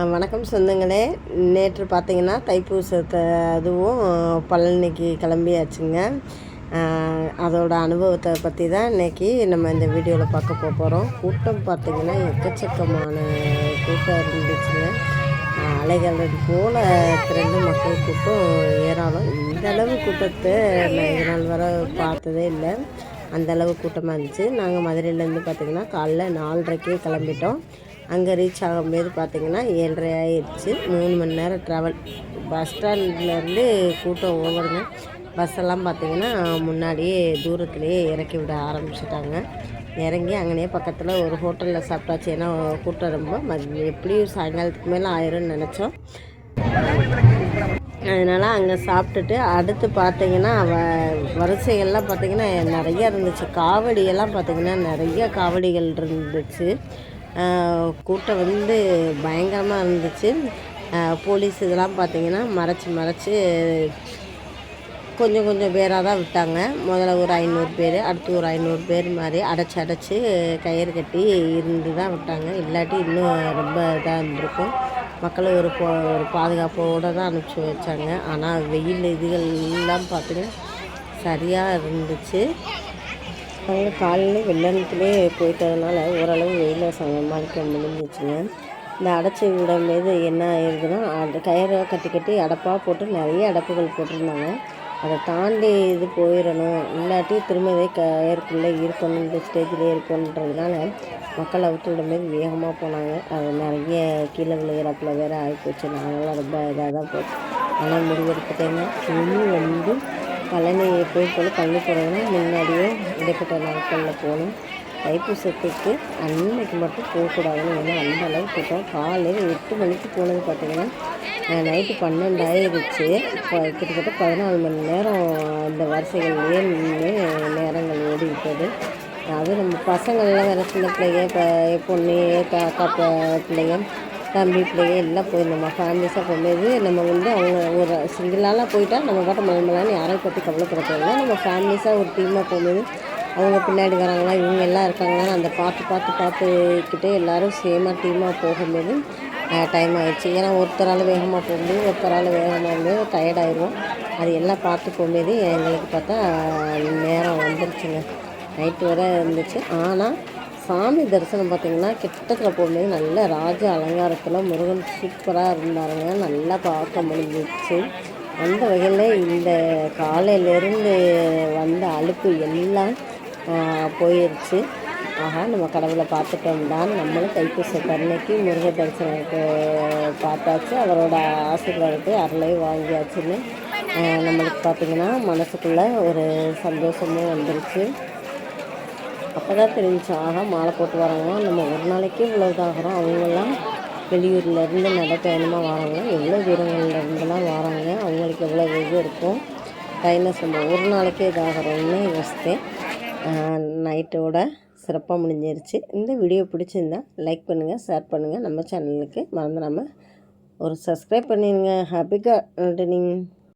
வணக்கம் சொந்தங்களே. நேற்று பார்த்தீங்கன்னா தைப்பூசத்தை அதுவும் பழனிக்கு கிளம்பியாச்சுங்க. அதோட அனுபவத்தை பற்றி தான் இன்றைக்கி நம்ம இந்த வீடியோவில் பார்க்க போகிறோம் கூட்டம் பார்த்திங்கன்னா எக்கச்சக்கமான கூட்டம் இருந்துச்சுங்க. அலைகள் போல் திரண்டு மக்கள் கூட்டம் ஏராளம். இந்த அளவு கூட்டத்தை நான் இது வர பார்த்ததே இல்லை. அந்தளவு கூட்டமாக இருந்துச்சு. நாங்கள் மதுரையிலேருந்து பார்த்திங்கன்னா காலைல நாலரைக்கே கிளம்பிட்டோம். அங்கே ரீச் ஆகும்போது பார்த்திங்கன்னா ஏழரை ஆயிடுச்சு மூணு மணி நேரம் ட்ராவல் பஸ் ஸ்டாண்ட்லேருந்து கூட்டம் ஓவருங்க. பஸ்ஸெல்லாம் பார்த்திங்கன்னா முன்னாடியே தூரத்துலேயே இறக்கி விட ஆரம்பிச்சிட்டாங்க. இறங்கி அங்கேயே பக்கத்தில் ஒரு ஹோட்டலில் சாப்பிட்டாச்சு. ஏன்னா கூட்டம் ரொம்ப எப்படியும் சாயங்காலத்துக்கு மேலே ஆயிரும்னு நினச்சோம். அதனால் அங்கே சாப்பிட்டுட்டு அடுத்து பார்த்திங்கன்னா வ வரிசைகள்லாம் பார்த்திங்கன்னா நிறையா இருந்துச்சு. காவடியெல்லாம் பார்த்திங்கன்னா நிறைய காவடிகள் இருந்துச்சு. கூட்டம் வந்து பயங்கரமாக இருந்துச்சு. போலீஸ் இதெல்லாம் பார்த்திங்கன்னா மறைச்சி மறைச்சி கொஞ்சம் கொஞ்சம் பேராக தான் விட்டாங்க. முதல்ல ஒரு ஐநூறு பேர் அடுத்து ஒரு ஐநூறு பேர் மாதிரி அடைச்சி அடைச்சி கயிறு கட்டி இருந்து தான் விட்டாங்க. இல்லாட்டி இன்னும் ரொம்ப இதாக இருந்திருக்கும். மக்களை ஒரு ஒரு பாதுகாப்போடு தான் அனுப்பிச்சி வச்சாங்க. ஆனால் வெயில் இதுகள் எல்லாம் பார்த்திங்கன்னா சரியாக இருந்துச்சு. அவங்க காலையில் வெள்ளத்துலேயே போயிட்டதுனால ஓரளவு வெயிலை சமாளிக்க முடிஞ்சிச்சுங்க. இந்த அடைச்சி விடும் மீது என்ன ஆயிடுதுன்னா அந்த கயிறை கட்டி கட்டி அடப்பாக போட்டு நிறைய அடப்புகள் போட்டிருந்தாங்க. அதை தாண்டி இது போயிடணும். இல்லாட்டி திரும்ப இதே கயிறுக்குள்ளே இருக்கணும் இந்த ஸ்டேஜில் இருக்கணுன்றதுனால மக்கள் அவற்றோட விடும்போது வேகமாக போனாங்க. அது நிறைய கீழே விழுகிறப்பில் வேறு ஆகிப்போச்சு நாங்களாம் ரொம்ப இதாக தான் போச்சு ஆனால் முடிவெடுத்துட்டேங்க இனி வந்து பழனி போய் போல் பழனி போகிறதுனா முன்னாடியே இடைப்பட்ட நாட்களில் போகணும். தைப்பூசத்துக்கு அன்னைக்கு மட்டும் போகக்கூடாதுன்னு ஏன்னா அந்த அளவுக்கு கூட்டம் காலையில் எட்டு மணிக்கு போனது பார்த்திங்கன்னா நைட்டு பன்னெண்டாயிருச்சு இப்போ கிட்டத்தட்ட பதினாலு மணி நேரம் இந்த வரிசைகள்லேயே நின்று நேரங்கள் ஓடிவிட்டது அது நம்ம பசங்கள்லாம் வேறு சின்ன பிள்ளைங்க இப்போ பொண்ணு அக்கா பிள்ளைங்க தம்பி பிள்ளைங்க எல்லாம் போயிருந்தோம்மா ஃபேமிலிஸாக போகும்போது நம்ம வந்து அவங்க ஒரு சிங்கிளாலாம் போயிட்டால் நம்ம பாட்ட மலமலான்னு யாரையும் பற்றி கவலைப்பட தேவையில்லை. நம்ம ஃபேமிலிஸாக ஒரு டீமாக போகும்போது அவங்க பின்னாடி வராங்களா இவங்க எல்லாம் இருக்காங்களான்னு அந்த பார்த்து பார்த்து பார்த்துக்கிட்டே எல்லோரும் சேமாக டீமாக போகும்போது டைம் ஆகிடுச்சு ஏன்னா ஒருத்தரால் வேகமாக போகும்போது ஒருத்தரால் வேகமாக வந்து டயர்டாயிடுவோம் அது எல்லாம் பார்த்து போகும்போது எங்களுக்கு பார்த்தா நேரம் வந்துருச்சுங்க. நைட்டு வரை இருந்துச்சு. ஆனால் சாமி தரிசனம் பார்த்திங்கன்னா கிட்டத்தில் போகும்போது நல்ல ராஜ அலங்காரத்தில் முருகன் சூப்பராக இருந்தாருங்க. நல்லா பார்க்க முடிஞ்சிச்சு. அந்த வகையில் இந்த காலையிலேருந்து வந்த அழுப்பு எல்லாம் போயிடுச்சு ஆகா நம்ம கடவுளை பார்த்துட்டோம் தான் நம்மளும் தைப்பூச கருணைக்கு முருக தரிசனத்துக்கு பார்த்தாச்சு. அவரோட ஆசீர்வாதத்தை அருளையும் வாங்கியாச்சுன்னு நம்மளுக்கு பார்த்திங்கன்னா மனசுக்குள்ளே ஒரு சந்தோஷமும் வந்துருச்சு. அப்போ தான் தெரிஞ்சு ஆகா மாலை போட்டு வராங்க நம்ம ஒரு நாளைக்கே இவ்வளோ இதாகிறோம் அவங்கெல்லாம் வெளியூர்லேருந்து நடைப்பயணமாக வராங்க எவ்வளோ தூரங்கள்லேருந்துலாம் வராங்க அவங்களுக்கு எவ்வளோ இது இருக்கும். டைனஸ் நம்ம ஒரு நாளைக்கே இதாகிறோம்னு யோசித்தேன். நைட்டோட சிறப்பாக முடிஞ்சிருச்சு. இந்த வீடியோ பிடிச்சிருந்தா லைக் பண்ணுங்கள் ஷேர் பண்ணுங்கள் நம்ம சேனலுக்கு மறந்துடாமல் ஒரு சப்ஸ்கிரைப் பண்ணிடுங்க ஹாப்பி கார்டனிங்